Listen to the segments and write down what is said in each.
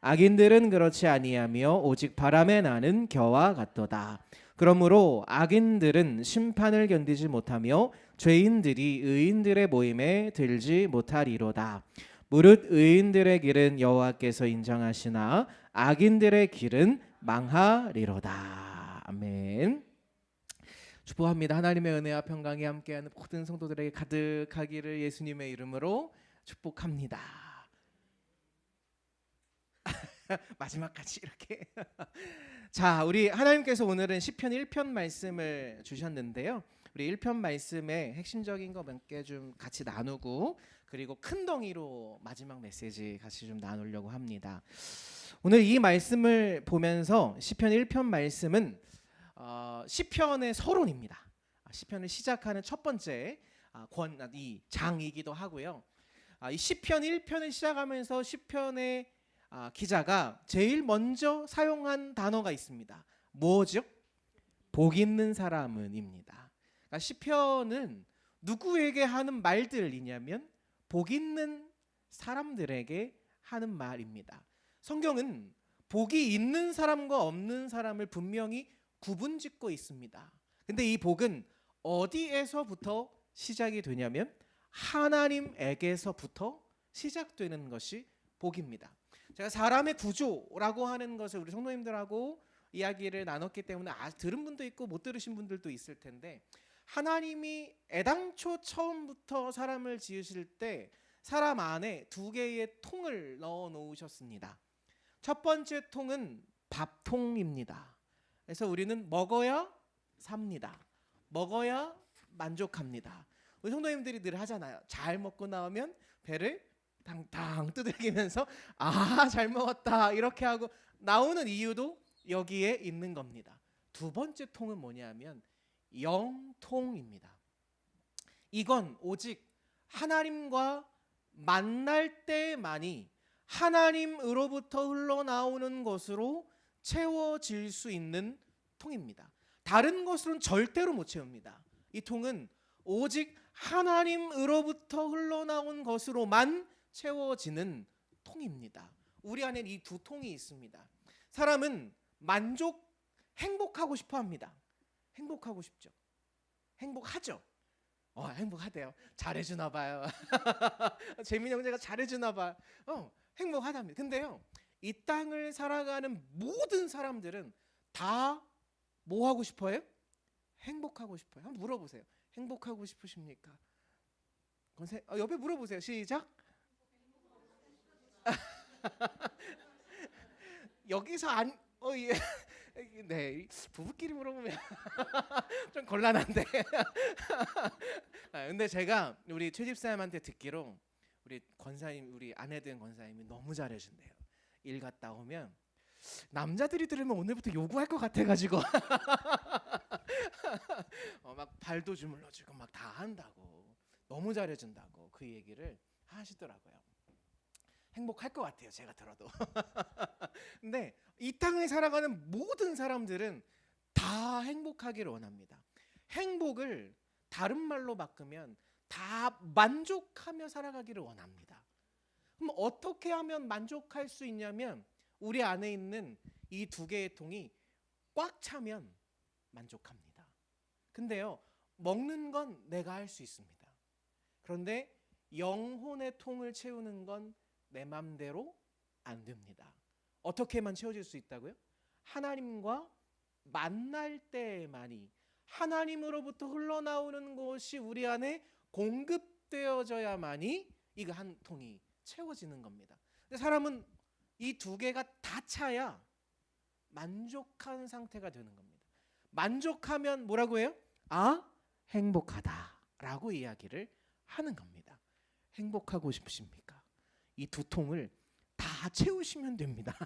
악인들은 그렇지 아니하며 오직 바람에 나는 겨와 같도다. 그러므로 악인들은 심판을 견디지 못하며 죄인들이 의인들의 모임에 들지 못하리로다. 무릇 의인들의 길은 여호와께서 인정하시나 악인들의 길은 망하리로다. 아멘. 축복합니다. 하나님의 은혜와 평강이 함께하는 모든 성도들에게 가득하기를 예수님의 이름으로 축복합니다. 마지막까지 이렇게. 자, 우리 하나님께서 오늘은 시편 1편 말씀을 주셨는데요. 우리 1편 말씀의 핵심적인 거 몇 개 좀 같이 나누고 그리고 큰 덩이로 마지막 메시지 같이 좀 나누려고 합니다. 오늘 이 말씀을 보면서 시편 1편 말씀은 어, 시편의 서론입니다. 아, 시편을 시작하는 첫 번째 아, 권, 아, 이 장이기도 하고요. 아, 이 시편 1편을 시작하면서 시편의 아, 기자가 제일 먼저 사용한 단어가 있습니다. 뭐죠? 복 있는 사람은입니다. 그러니까 시편은 누구에게 하는 말들이냐면 복 있는 사람들에게 하는 말입니다. 성경은 복이 있는 사람과 없는 사람을 분명히 구분짓고 있습니다. 근데 이 복은 어디에서부터 시작이 되냐면 하나님에게서부터 시작되는 것이 복입니다. 제가 사람의 구조라고 하는 것을 우리 성도님들하고 이야기를 나눴기 때문에 아, 들은 분도 있고 못 들으신 분들도 있을 텐데 하나님이 애당초 처음부터 사람을 지으실 때 사람 안에 두 개의 통을 넣어 놓으셨습니다. 첫 번째 통은 밥통입니다. 그래서 우리는 먹어야 삽니다. 먹어야 만족합니다. 우리 성도님들이 늘 하잖아요. 잘 먹고 나오면 배를 당당 두들기면서 아 잘 먹었다 이렇게 하고 나오는 이유도 여기에 있는 겁니다. 두 번째 통은 뭐냐면 영통입니다. 이건 오직 하나님과 만날 때만이 하나님으로부터 흘러나오는 것으로 채워질 수 있는 통입니다. 다른 것으로는 절대로 못 채웁니다. 이 통은 오직 하나님으로부터 흘러나온 것으로만 채워지는 통입니다. 우리 안에 이 두 통이 있습니다. 사람은 만족, 행복하고 싶어 합니다. 행복하고 싶죠. 행복하죠. 어, 행복하대요. 잘해주나 봐요. 재민 형제가 잘해주나 봐. 어, 행복하답니다. 근데요, 이 땅을 살아가는 모든 사람들은 다 뭐 하고 싶어요? 행복하고 싶어요. 한번 물어보세요. 행복하고 싶으십니까? 어, 옆에 물어보세요. 시작. 여기서 안, 어, 예. 네, 부부끼리 물어보면 좀 곤란한데. 아, 근데 제가 우리 최 집사님한테 듣기로 우리 권사님, 우리 아내 된 권사님이 너무 잘해준대요. 일 갔다 오면 남자들이 들으면 오늘부터 요구할 것 같아가지고 어, 막 발도 주물러주고 막 다 한다고 너무 잘해준다고 그 얘기를 하시더라고요. 행복할 것 같아요. 제가 들어도. 근데 이 땅에 살아가는 모든 사람들은 다 행복하기를 원합니다. 행복을 다른 말로 바꾸면 다 만족하며 살아가기를 원합니다. 그럼 어떻게 하면 만족할 수 있냐면 우리 안에 있는 이 두 개의 통이 꽉 차면 만족합니다. 근데요, 먹는 건 내가 할 수 있습니다. 그런데 영혼의 통을 채우는 건 내 맘대로 안 됩니다. 어떻게만 채워질 수 있다고요? 하나님과 만날 때만이 하나님으로부터 흘러나오는 것이 우리 안에 공급되어져야만이 이거 한 통이 채워지는 겁니다. 근데 사람은 이 두 개가 다 차야 만족한 상태가 되는 겁니다. 만족하면 뭐라고 해요? 아, 행복하다라고 이야기를 하는 겁니다. 행복하고 싶으십니까? 이 두 통을 다 채우시면 됩니다.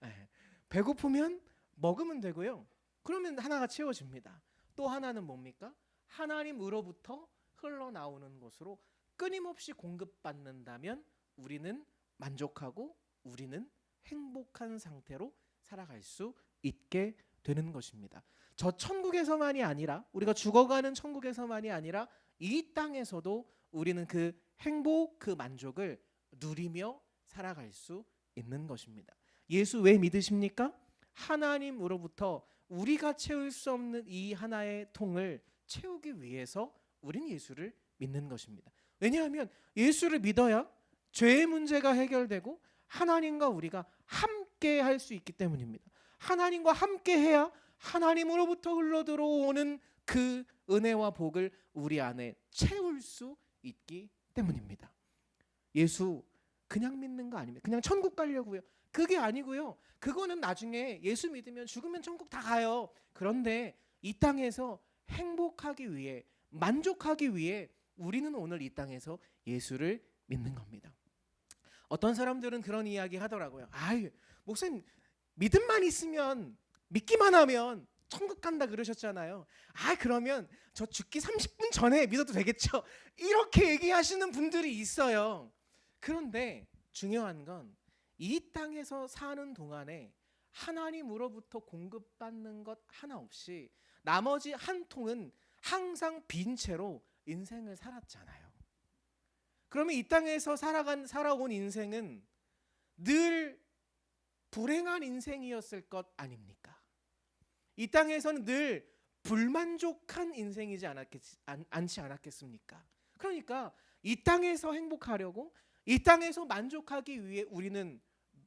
네, 배고프면 먹으면 되고요. 그러면 하나가 채워집니다. 또 하나는 뭡니까? 하나님으로부터 흘러나오는 것으로 끊임없이 공급받는다면 우리는 만족하고 우리는 행복한 상태로 살아갈 수 있게 되는 것입니다. 저 천국에서만이 아니라 우리가 죽어가는 천국에서만이 아니라 이 땅에서도 우리는 그 행복 그 만족을 누리며 살아갈 수 있는 것입니다. 예수 왜 믿으십니까? 하나님으로부터 우리가 채울 수 없는 이 하나의 통을 채우기 위해서 우린 예수를 믿는 것입니다. 왜냐하면 예수를 믿어야 죄의 문제가 해결되고 하나님과 우리가 함께 할 수 있기 때문입니다. 하나님과 함께 해야 하나님으로부터 흘러 들어오는 그 은혜와 복을 우리 안에 채울 수 있기 때문입니다. 예수 그냥 믿는 거 아닙니다. 그냥 천국 가려고요. 그게 아니고요. 그거는 나중에 예수 믿으면 죽으면 천국 다 가요. 그런데 이 땅에서 행복하기 위해 만족하기 위해 우리는 오늘 이 땅에서 예수를 믿는 겁니다. 어떤 사람들은 그런 이야기 하더라고요. 아유, 목사님 믿음만 있으면 믿기만 하면 천국 간다 그러셨잖아요. 아, 그러면 저 죽기 30분 전에 믿어도 되겠죠. 이렇게 얘기하시는 분들이 있어요. 그런데 중요한 건 이 땅에서 사는 동안에 하나님으로부터 공급받는 것 하나 없이 나머지 한 통은 항상 빈 채로 인생을 살았잖아요. 그러면 이 땅에서 살아간 살아온 인생은 늘 불행한 인생이었을 것 아닙니까? 이 땅에서는 늘 불만족한 인생이지 않았겠, 않, 않지 않았겠습니까? 그러니까 이 땅에서 행복하려고 이 땅에서 만족하기 위해 우리는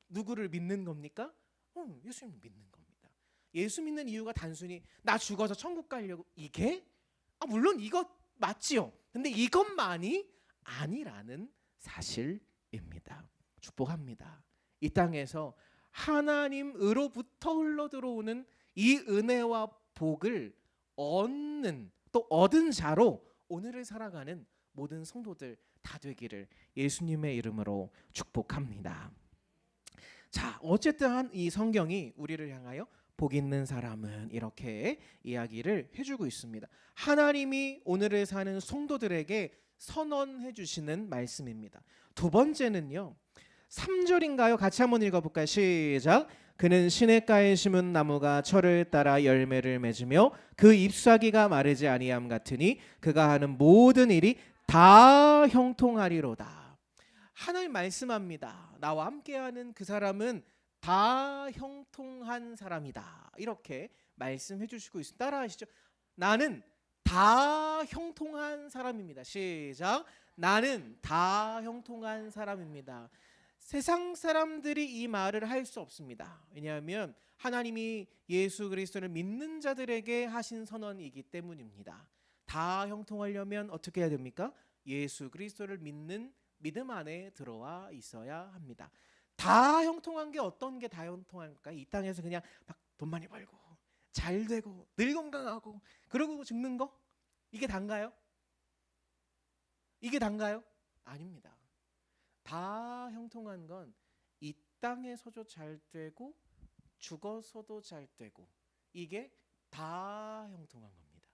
누구를 믿는 겁니까? 어, 예수님 믿는 겁니다. 예수 믿는 이유가 단순히 나 죽어서 천국 가려고 이게 아, 물론 이것 맞지요. 근데 이것만이 아니라는 사실입니다. 축복합니다. 이 땅에서 하나님으로부터 흘러 들어오는 이 은혜와 복을 얻는 또 얻은 자로 오늘을 살아가는 모든 성도들 다 되기를 예수님의 이름으로 축복합니다. 자, 어쨌든 이 성경이 우리를 향하여 복 있는 사람은 이렇게 이야기를 해주고 있습니다. 하나님이 오늘을 사는 성도들에게 선언해 주시는 말씀입니다. 두 번째는요. 3절인가요? 같이 한번 읽어볼까요? 시작. 그는 시냇가에 심은 나무가 철을 따라 열매를 맺으며 그 잎사귀가 마르지 아니함 같으니 그가 하는 모든 일이 다 형통하리로다. 하나님 말씀합니다. 나와 함께하는 그 사람은 다 형통한 사람이다. 이렇게 말씀해 주시고 있습니다. 따라하시죠. 나는 다 형통한 사람입니다. 시작. 나는 다 형통한 사람입니다. 세상 사람들이 이 말을 할 수 없습니다. 왜냐하면 하나님이 예수 그리스도를 믿는 자들에게 하신 선언이기 때문입니다. 다 형통하려면 어떻게 해야 됩니까? 예수 그리스도를 믿는 믿음 안에 들어와 있어야 합니다. 다 형통한 게 어떤 게 다 형통할까? 이 땅에서 그냥 막 돈 많이 벌고 잘 되고 늘 건강하고 그러고 죽는 거 이게 단가요? 이게 단가요? 아닙니다. 다 형통한 건 이 땅에서도 잘 되고 죽어서도 잘 되고 이게 다 형통한 겁니다.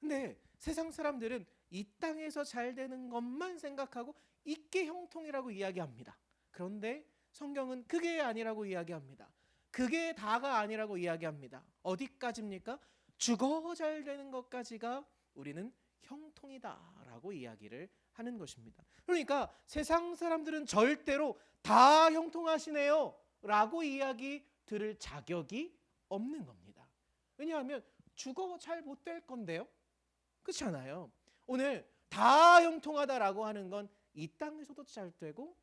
근데 세상 사람들은 이 땅에서 잘 되는 것만 생각하고 이게 형통이라고 이야기합니다. 그런데 성경은 그게 아니라고 이야기합니다. 그게 다가 아니라고 이야기합니다. 어디까지입니까? 죽어 잘 되는 것까지가 우리는 형통이다라고 이야기를 하는 것입니다. 그러니까 세상 사람들은 절대로 다 형통하시네요 라고 이야기 들을 자격이 없는 겁니다. 왜냐하면 죽어 잘 못 될 건데요. 그렇지 않아요. 오늘 다 형통하다라고 하는 건 이 땅에서도 잘 되고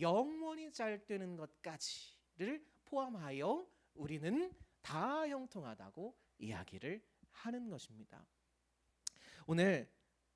영원히 잘 되는 것까지를 포함하여 우리는 다 형통하다고 이야기를 하는 것입니다. 오늘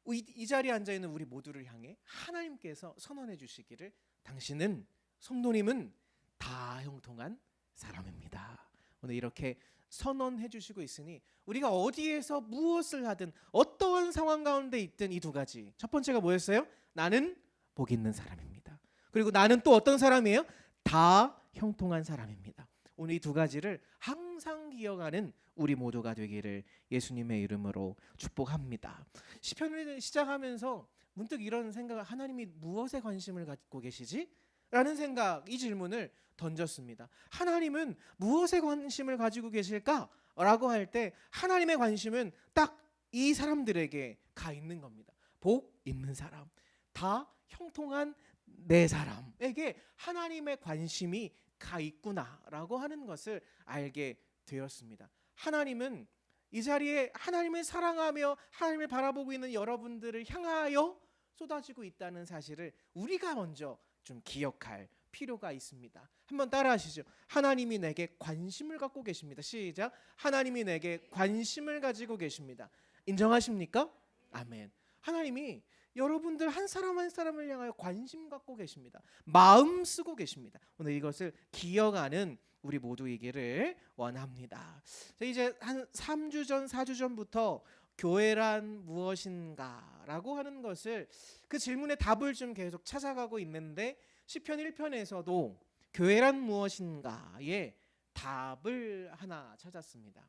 이, 이 자리에 앉아 있는 우리 모두를 향해 하나님께서 선언해 주시기를 당신은 성도님은 다 형통한 사람입니다. 오늘 이렇게 선언해 주시고 있으니 우리가 어디에서 무엇을 하든 어떠한 상황 가운데 있든 이 두 가지. 첫 번째가 뭐였어요? 나는 복 있는 사람입니다. 그리고 나는 또 어떤 사람이에요? 다 형통한 사람입니다. 오늘 이 두 가지를 항상 기억하는 우리 모두가 되기를 예수님의 이름으로 축복합니다. 시편을 시작하면서 문득 이런 생각을 하나님이 무엇에 관심을 갖고 계시지? 라는 생각 이 질문을 던졌습니다. 하나님은 무엇에 관심을 가지고 계실까? 라고 할 때 하나님의 관심은 딱 이 사람들에게 가 있는 겁니다. 복 있는 사람, 다 형통한 내 사람에게 하나님의 관심이 가 있구나라고 하는 것을 알게 되었습니다. 하나님은 이 자리에 하나님을 사랑하며 하나님을 바라보고 있는 여러분들을 향하여 쏟아지고 있다는 사실을 우리가 먼저 좀 기억할 필요가 있습니다. 한번 따라하시죠. 하나님이 내게 관심을 갖고 계십니다. 시작. 하나님이 내게 관심을 가지고 계십니다. 인정하십니까? 아멘. 하나님이 여러분들 한 사람 한 사람을 향하여 관심 갖고 계십니다. 마음 쓰고 계십니다. 오늘 이것을 기억하는 우리 모두이기를 원합니다. 자, 이제 한 3주 전, 4주 전부터 교회란 무엇인가라고 하는 것을 그 질문에 답을 좀 계속 찾아가고 있는데 시편 1편에서도 교회란 무엇인가에 답을 하나 찾았습니다.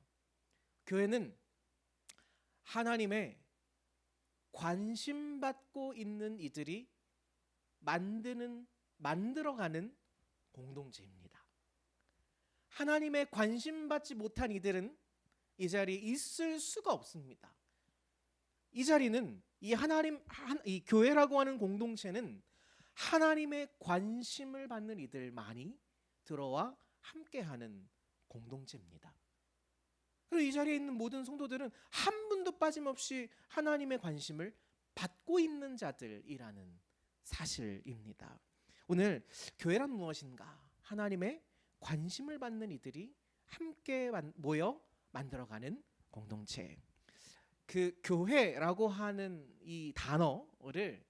교회는 하나님의 관심 받고 있는 이들이 만드는 만들어가는 공동체입니다. 하나님의 관심 받지 못한 이들은 이 자리에 있을 수가 없습니다. 이 자리는 이 하나님 한- 이 교회라고 하는 공동체는 하나님의 관심을 받는 이들만이 들어와 함께하는 공동체입니다. 그리고 이 자리에 있는 모든 성도들은 한 분도 빠짐없이 하나님의 관심을 받고 있는 자들이라는 사실입니다. 오늘 교회란 무엇인가? 하나님의 관심을 받는 이들이 함께 만- 모여 만들어가는 공동체. 그 교회라고 하는 이 단어를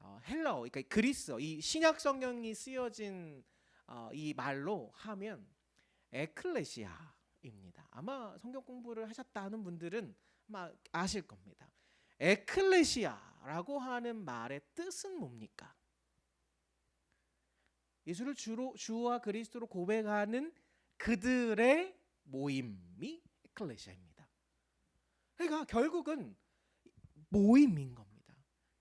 어, 헬라어, 그러니까 그리스어, 이 신약 성경이 쓰여진 어, 이 말로 하면 에클레시아입니다. 아마 성경 공부를 하셨다는 분들은 아마 아실 겁니다. 에클레시아라고 하는 말의 뜻은 뭡니까? 예수를 주로 주와 그리스도로 고백하는 그들의 모임이 에클레시아입니다. 그러니까 결국은 모임인 겁니다.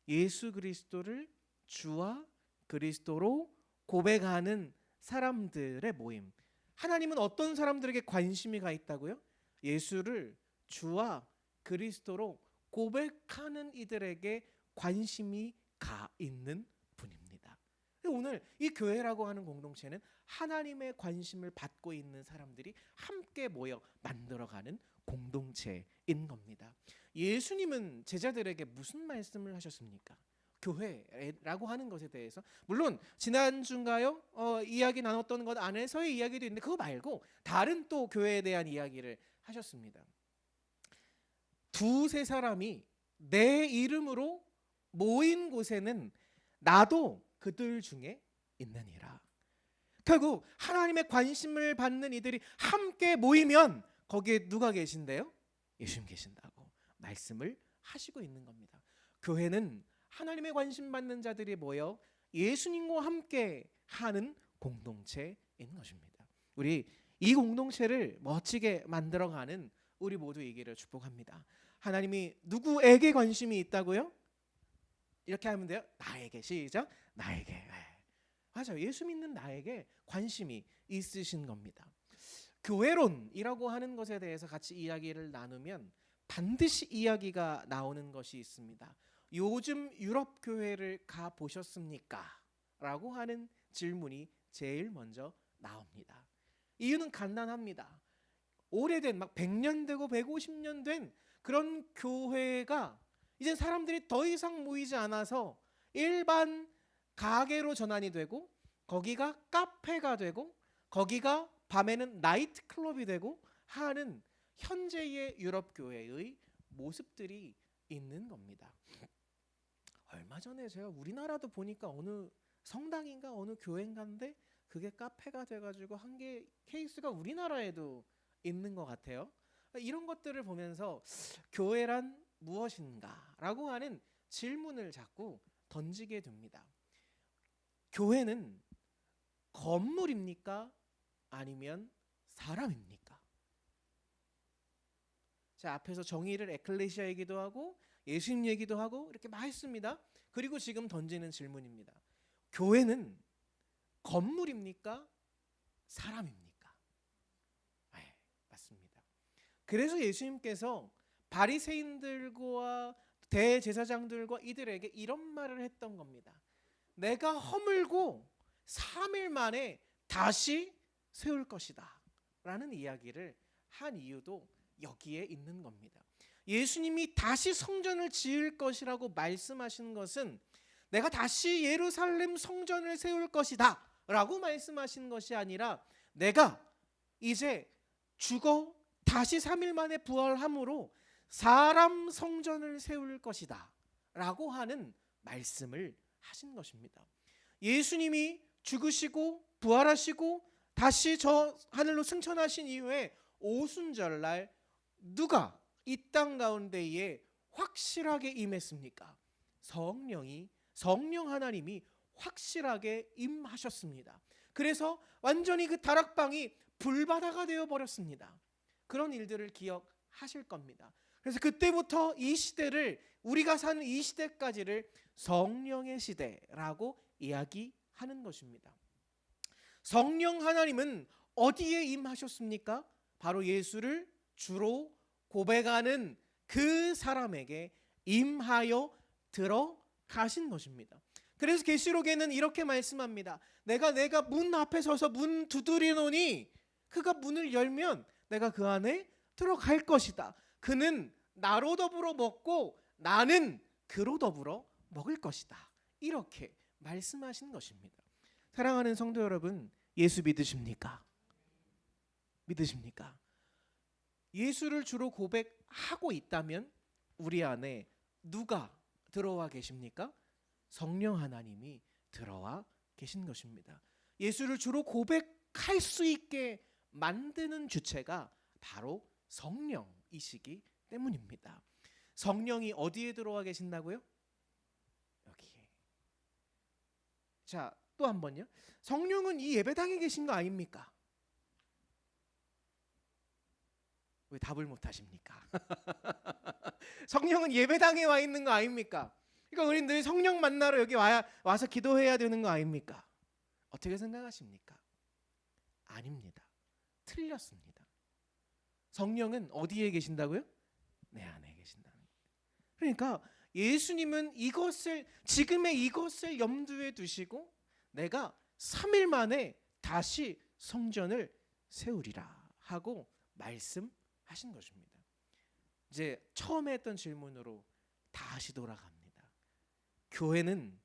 예수 그리스도를 주와 그리스도로 고백하는 사람들의 모임. 하나님은 어떤 사람들에게 관심이 가 있다고요? 예수를 주와 그리스도로 고백하는 이들에게 관심이 가 있는. 오늘 이 교회라고 하는 공동체는 하나님의 관심을 받고 있는 사람들이 함께 모여 만들어가는 공동체인 겁니다. 예수님은 제자들에게 무슨 말씀을 하셨습니까? 교회라고 하는 것에 대해서 물론 지난 주인가요? 어, 이야기 나눴던 것 안에서의 이야기도 있는데 그거 말고 다른 또 교회에 대한 이야기를 하셨습니다. 두세 사람이 내 이름으로 모인 곳에는 나도 그들 중에 있느니라. 결국 하나님의 관심을 받는 이들이 함께 모이면 거기에 누가 계신데요? 예수님 계신다고 말씀을 하시고 있는 겁니다. 교회는 하나님의 관심 받는 자들이 모여 예수님과 함께 하는 공동체인 것입니다. 우리 이 공동체를 멋지게 만들어가는 우리 모두이기를 축복합니다. 하나님이 누구에게 관심이 있다고요? 이렇게 하면 돼요. 나에게 시작. 나에게. 네. 맞아요. 예수 믿는 나에게 관심이 있으신 겁니다. 교회론이라고 하는 것에 대해서 같이 이야기를 나누면 반드시 이야기가 나오는 것이 있습니다. 요즘 유럽 교회를 가 보셨습니까? 라고 하는 질문이 제일 먼저 나옵니다. 이유는 간단합니다. 오래된 막 100년 되고 150년 된 그런 교회가 이제 사람들이 더 이상 모이지 않아서 일반 가게로 전환이 되고 거기가 카페가 되고 거기가 밤에는 나이트 클럽이 되고 하는 현재의 유럽 교회의 모습들이 있는 겁니다. 얼마 전에 제가 우리나라도 보니까 어느 성당인가 어느 교회인가인데 그게 카페가 돼가지고 한개 케이스가 우리나라에도 있는 것 같아요. 이런 것들을 보면서 교회란 무엇인가라고 하는 질문을 자꾸 던지게 됩니다. 교회는 건물입니까? 아니면 사람입니까? 자 앞에서 정의를 에클레시아 얘기도 하고 예수님 얘기도 하고 이렇게 막 했습니다. 그리고 지금 던지는 질문입니다. 교회는 건물입니까? 사람입니까? 네, 맞습니다. 그래서 예수님께서 바리새인들과 대제사장들과 이들에게 이런 말을 했던 겁니다. 내가 허물고 3일 만에 다시 세울 것이다. 라는 이야기를 한 이유도 여기에 있는 겁니다. 예수님이 다시 성전을 지을 것이라고 말씀하신 것은 내가 다시 예루살렘 성전을 세울 것이다. 라고 말씀하신 것이 아니라 내가 이제 죽어 다시 3일 만에 부활함으로 사람 성전을 세울 것이다. 라고 하는 말씀을 하신 것입니다. 예수님이 죽으시고 부활하시고 다시 저 하늘로 승천하신 이후에 오순절날 누가 이 땅 가운데에 확실하게 임했습니까? 성령이 성령 하나님이 확실하게 임하셨습니다. 그래서 완전히 그 다락방이 불바다가 되어 버렸습니다. 그런 일들을 기억하실 겁니다. 그래서 그때부터 이 시대를 우리가 사는 이 시대까지를 성령의 시대라고 이야기하는 것입니다. 성령 하나님은 어디에 임하셨습니까? 바로 예수를 주로 고백하는 그 사람에게 임하여 들어가신 것입니다. 그래서 계시록에는 이렇게 말씀합니다. 내가 내가 문 앞에 서서 문 두드리노니 그가 문을 열면 내가 그 안에 들어갈 것이다. 그는 나로 더불어 먹고 나는 그로 더불어 먹을 것이다. 이렇게 말씀하신 것입니다. 사랑하는 성도 여러분, 예수 믿으십니까? 믿으십니까? 예수를 주로 고백하고 있다면 우리 안에 누가 들어와 계십니까? 성령 하나님이 들어와 계신 것입니다. 예수를 주로 고백할 수 있게 만드는 주체가 바로 성령이시기 때문입니다. 성령이 어디에 들어와 계신다고요? 여기에. 자, 또 한 번요. 성령은 이 예배당에 계신 거 아닙니까? 왜 답을 못 하십니까? 성령은 예배당에 와 있는 거 아닙니까? 그러니까 우리 늘 성령 만나러 여기 와 와서 기도해야 되는 거 아닙니까? 어떻게 생각하십니까? 아닙니다. 틀렸습니다. 성령은 어디에 계신다고요? 내 안에 계신다는 거예요. 그러니까 예수님은 이것을 지금의 이것을 염두에 두시고 내가 3일 만에 다시 성전을 세우리라 하고 말씀하신 것입니다. 이제 처음에 했던 질문으로 다시 돌아갑니다. 교회는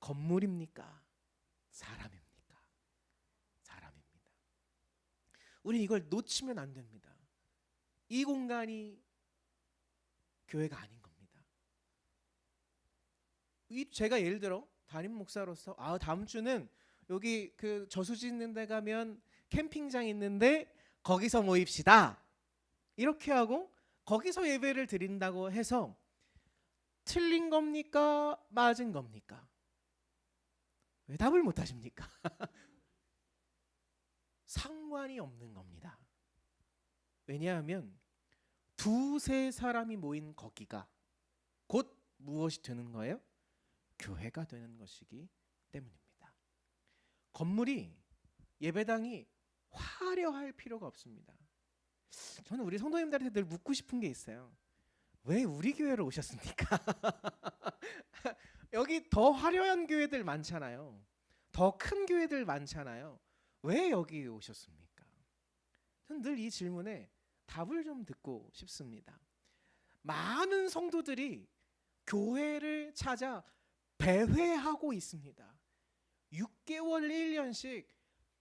건물입니까? 사람입니까? 사람입니다. 우리 이걸 놓치면 안 됩니다. 이 공간이 교회가 아닌 겁니다. 이 제가 예를 들어 담임 목사로서 아 다음 주는 여기 그 저수지 있는 데 가면 캠핑장 있는데 거기서 모입시다. 이렇게 하고 거기서 예배를 드린다고 해서 틀린 겁니까? 맞은 겁니까? 왜 답을 못 하십니까? 상관이 없는 겁니다. 왜냐하면 두세 사람이 모인 거기가 곧 무엇이 되는 거예요? 교회가 되는 것이기 때문입니다. 건물이 예배당이 화려할 필요가 없습니다. 저는 우리 성도님들한테 늘 묻고 싶은 게 있어요. 왜 우리 교회로 오셨습니까? 여기 더 화려한 교회들 많잖아요. 더 큰 교회들 많잖아요. 왜 여기 오셨습니까? 저는 늘 이 질문에 답을 좀 듣고 싶습니다. 많은 성도들이 교회를 찾아 배회하고 있습니다. 6개월, 1년씩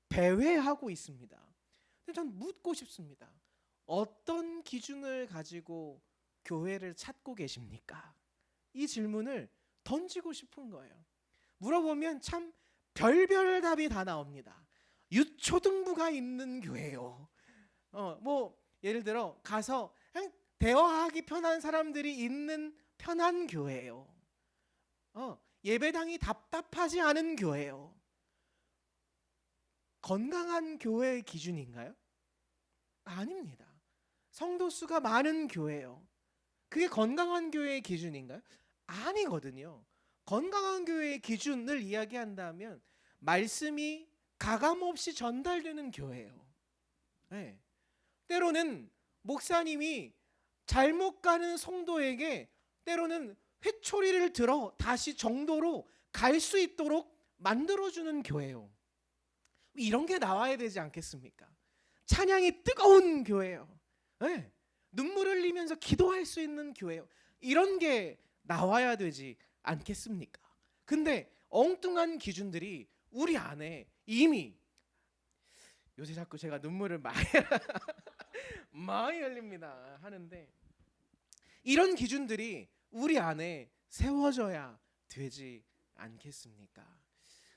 배회하고 있습니다. 근데 전 묻고 싶습니다. 어떤 기준을 가지고 교회를 찾고 계십니까? 이 질문을 던지고 싶은 거예요. 물어보면 참 별별 답이 다 나옵니다. 유초등부가 있는 교회요. 어, 뭐 예를 들어 가서 그냥 대화하기 편한 사람들이 있는 편한 교회요. 어, 예배당이 답답하지 않은 교회요. 건강한 교회의 기준인가요? 아닙니다. 성도 수가 많은 교회요. 그게 건강한 교회의 기준인가요? 아니거든요. 건강한 교회의 기준을 이야기한다면 말씀이 가감 없이 전달되는 교회예요. 네. 때로는 목사님이 잘못 가는 성도에게 때로는 회초리를 들어 다시 정도로 갈 수 있도록 만들어주는 교회요. 이런 게 나와야 되지 않겠습니까? 찬양이 뜨거운 교회요. 네. 눈물 흘리면서 기도할 수 있는 교회요. 이런 게 나와야 되지 않겠습니까? 근데 엉뚱한 기준들이 우리 안에 이미 요새 자꾸 제가 눈물을 많이 많이 흘립니다 하는데 이런 기준들이 우리 안에 세워져야 되지 않겠습니까?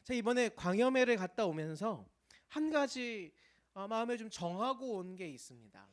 자 이번에 광야매를 갔다 오면서 한 가지 어, 마음에 좀 정하고 온 게 있습니다.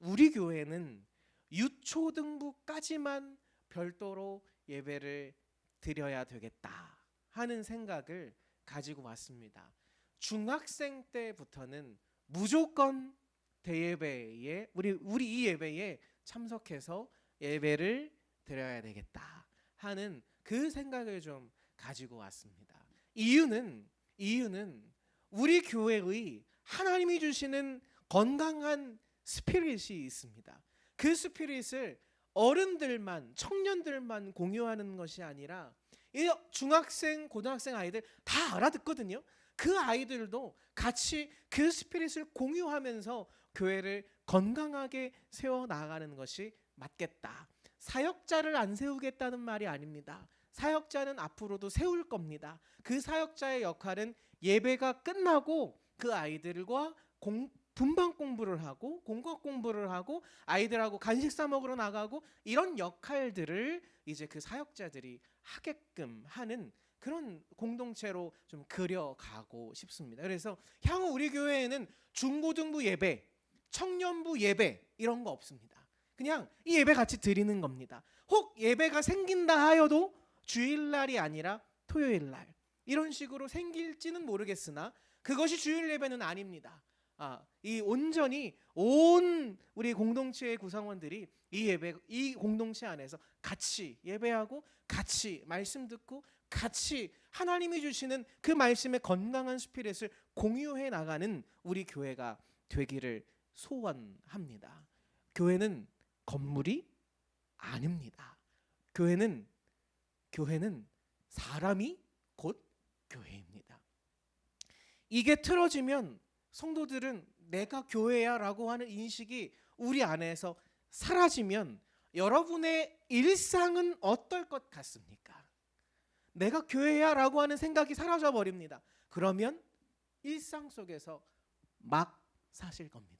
우리 교회는 유초등부까지만 별도로 예배를 드려야 되겠다 하는 생각을 가지고 왔습니다. 중학생 때부터는 무조건 대예배에 우리 우리 이 예배에 참석해서 예배를 드려야 되겠다 하는 그 생각을 좀 가지고 왔습니다. 이유는 이유는 우리 교회의 하나님이 주시는 건강한 스피릿이 있습니다. 그 스피릿을 어른들만 청년들만 공유하는 것이 아니라 이 중학생 고등학생 아이들 다 알아듣거든요. 그 아이들도 같이 그 스피릿을 공유하면서 교회를 건강하게 세워 나가는 것이 맞겠다. 사역자를 안 세우겠다는 말이 아닙니다. 사역자는 앞으로도 세울 겁니다. 그 사역자의 역할은 예배가 끝나고 그 아이들과 공, 분방 공부를 하고 공과 공부를 하고 아이들하고 간식 사 먹으러 나가고 이런 역할들을 이제 그 사역자들이 하게끔 하는 그런 공동체로 좀 그려가고 싶습니다. 그래서 향후 우리 교회에는 중고등부 예배, 청년부 예배 이런 거 없습니다. 그냥 이 예배 같이 드리는 겁니다. 혹 예배가 생긴다 하여도 주일날이 아니라 토요일날 이런 식으로 생길지는 모르겠으나 그것이 주일 예배는 아닙니다. 아, 이 온전히 온 우리 공동체의 구성원들이 이 예배 이 공동체 안에서 같이 예배하고 같이 말씀 듣고 같이 하나님이 주시는 그 말씀의 건강한 스피릿을 공유해 나가는 우리 교회가 되기를 소원합니다. 교회는 건물이 아닙니다. 교회는 교회는 사람이 곧 교회입니다. 이게 틀어지면 성도들은 내가 교회야라고 하는 인식이 우리 안에서 사라지면 여러분의 일상은 어떨 것 같습니까? 내가 교회야라고 하는 생각이 사라져 버립니다. 그러면 일상 속에서 막 사실 겁니다.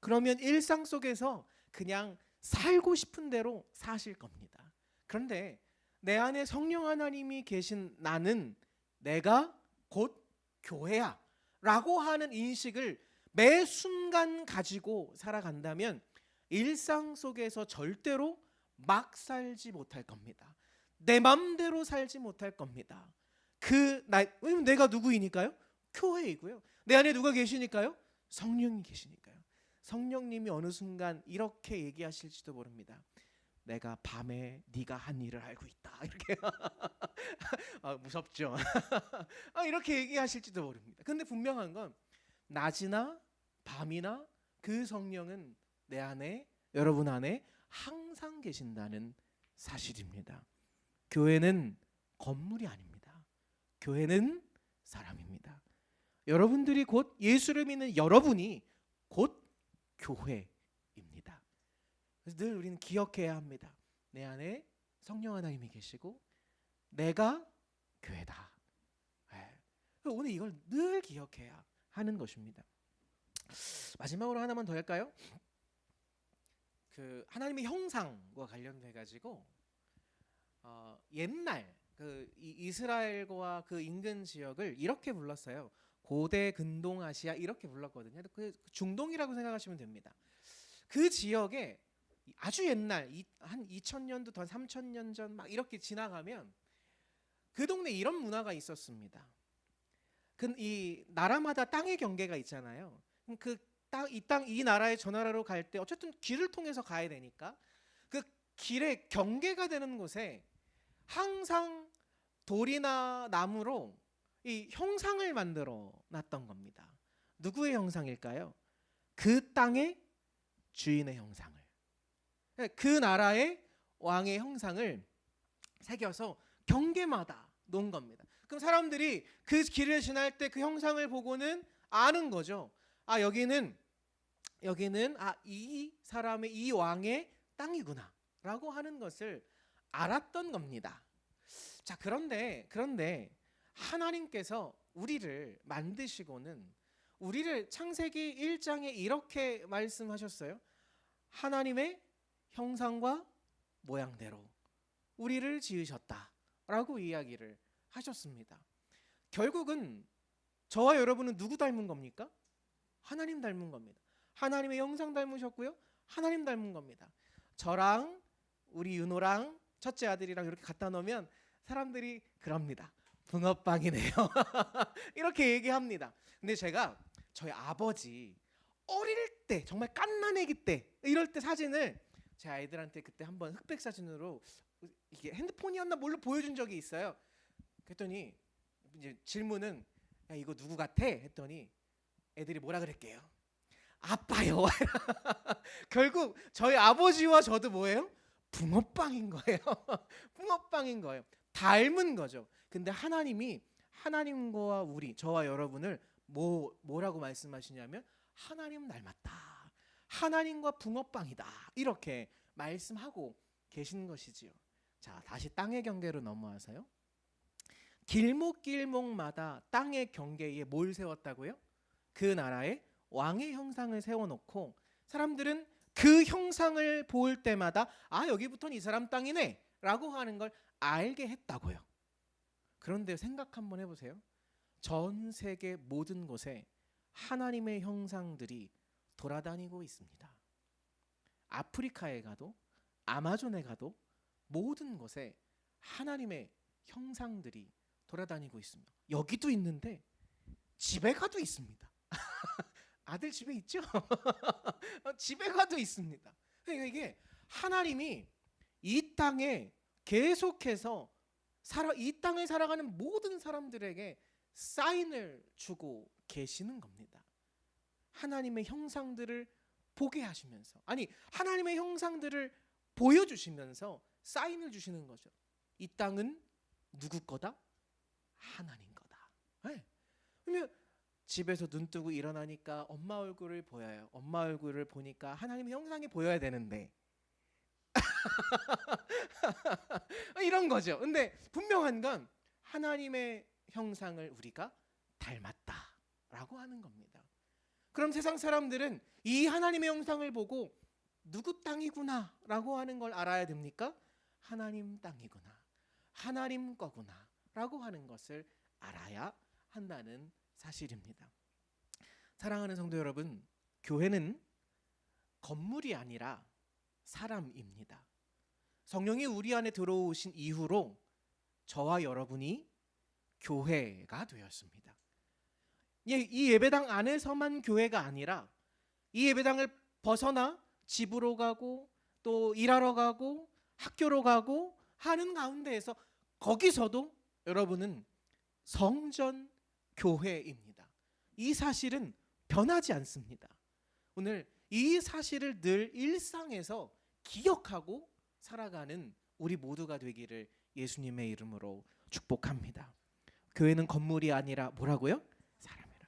그러면 일상 속에서 그냥 살고 싶은 대로 사실 겁니다. 그런데 내 안에 성령 하나님이 계신 나는 내가 곧 교회야 라고 하는 인식을 매 순간 가지고 살아간다면 일상 속에서 절대로 막 살지 못할 겁니다. 내 맘대로 살지 못할 겁니다. 그 나 왜냐면 내가 누구이니까요? 교회이고요. 내 안에 누가 계시니까요? 성령이 계시니까요. 성령님이 어느 순간 이렇게 얘기하실지도 모릅니다. 내가 밤에 네가 한 일을 알고 있다. 이렇게 아, 무섭죠. 아, 이렇게 얘기하실지도 모릅니다. 근데 분명한 건 낮이나 밤이나 그 성령은 내 안에 여러분 안에 항상 계신다는 사실입니다. 교회는 건물이 아닙니다. 교회는 사람입니다. 여러분들이 곧 예수를 믿는 여러분이 곧 교회입니다. 그래서 늘 우리는 기억해야 합니다. 내 안에 성령 하나님이 계시고 내가 교회다. 예. 오늘 이걸 늘 기억해야 하는 것입니다. 마지막으로 하나만 더 할까요? 그 하나님의 형상과 관련돼 가지고 어, 옛날 그 이스라엘과 그 인근 지역을 이렇게 불렀어요. 고대 근동 아시아 이렇게 불렀거든요. 그 중동이라고 생각하시면 됩니다. 그 지역에 아주 옛날 한 2000년도 더 3000년 전 막 이렇게 지나가면 그 동네 이런 문화가 있었습니다. 그 이 나라마다 땅의 경계가 있잖아요. 그 땅 이 땅 이 나라의 저 나라로 갈 때 어쨌든 길을 통해서 가야 되니까 그 길의 경계가 되는 곳에 항상 돌이나 나무로 이 형상을 만들어 놨던 겁니다. 누구의 형상일까요? 그 땅의 주인의 형상을. 그 나라의 왕의 형상을 새겨서 경계마다 놓은 겁니다. 그럼 사람들이 그 길을 지날 때 그 형상을 보고는 아는 거죠. 아 여기는 여기는 아 이 사람의 이 왕의 땅이구나라고 하는 것을 알았던 겁니다. 자 그런데 그런데 하나님께서 우리를 만드시고는 우리를 창세기 1장에 이렇게 말씀하셨어요. 하나님의 형상과 모양대로 우리를 지으셨다라고 이야기를 하셨습니다. 결국은 저와 여러분은 누구 닮은 겁니까? 하나님 닮은 겁니다. 하나님의 형상 닮으셨고요. 하나님 닮은 겁니다. 저랑 우리 윤호랑 첫째 아들이랑 이렇게 갖다 놓으면 사람들이 그럽니다. 붕어빵이네요. 이렇게 얘기합니다. 근데 제가 저희 아버지 어릴 때 정말 깐난애기 때 이럴 때 사진을 제 아이들한테 그때 한번 흑백 사진으로 이게 핸드폰이었나 뭘로 보여준 적이 있어요. 그랬더니 이제 질문은 야 이거 누구 같아? 했더니 애들이 뭐라 그랬게요? 아빠요. 결국 저희 아버지와 저도 뭐예요? 붕어빵인 거예요. 붕어빵인 거예요. 닮은 거죠. 근데 하나님이 하나님과 우리 저와 여러분을 뭐 뭐라고 말씀하시냐면 하나님 닮았다. 하나님과 붕어빵이다. 이렇게 말씀하고 계신 것이지요. 자, 다시 땅의 경계로 넘어와서요. 길목길목마다 땅의 경계에 뭘 세웠다고요? 그 나라의 왕의 형상을 세워놓고 사람들은 그 형상을 볼 때마다 아 여기부터는 이 사람 땅이네 라고 하는 걸 알게 했다고요. 그런데 생각 한번 해보세요. 전 세계 모든 곳에 하나님의 형상들이 돌아다니고 있습니다. 아프리카에 가도 아마존에 가도 모든 곳에 하나님의 형상들이 돌아다니고 있습니다. 여기도 있는데 집에 가도 있습니다. 아들 집에 있죠? 집에 가도 있습니다. 그러니까 이게 하나님이 이 땅에 계속해서 살아 이 땅을 살아가는 모든 사람들에게 사인을 주고 계시는 겁니다. 하나님의 형상들을 보게 하시면서 아니 하나님의 형상들을 보여주시면서 사인을 주시는 거죠. 이 땅은 누구 거다? 하나님 거다. 네. 그러면 집에서 눈 뜨고 일어나니까 엄마 얼굴을 보여요. 엄마 얼굴을 보니까 하나님의 형상이 보여야 되는데 이런 거죠. 근데 분명한 건 하나님의 형상을 우리가 닮았다라고 하는 겁니다. 그럼 세상 사람들은 이 하나님의 형상을 보고 누구 땅이구나라고 하는 걸 알아야 됩니까? 하나님 땅이구나. 하나님 거구나라고 하는 것을 알아야 한다는 사실입니다. 사랑하는 성도 여러분, 교회는 건물이 아니라 사람입니다. 성령이 우리 안에 들어오신 이후로 저와 여러분이 교회가 되었습니다. 예, 이 예배당 안에서만 교회가 아니라 이 예배당을 벗어나 집으로 가고 또 일하러 가고 학교로 가고 하는 가운데에서 거기서도 여러분은 성전 교회입니다. 이 사실은 변하지 않습니다. 오늘 이 사실을 늘 일상에서 기억하고 살아가는 우리 모두가 되기를 예수님의 이름으로 축복합니다. 교회는 건물이 아니라 뭐라고요? 사람이라.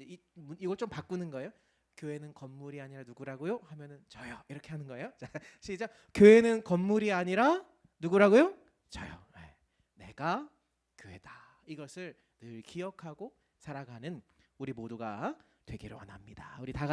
이, 이걸 좀 바꾸는 거예요. 교회는 건물이 아니라 누구라고요? 하면은 저요. 이렇게 하는 거예요. 자, 시작. 교회는 건물이 아니라 누구라고요? 저요. 네. 내가 교회다. 이것을 늘 기억하고 살아가는 우리 모두가 되기를 원합니다. 우리 다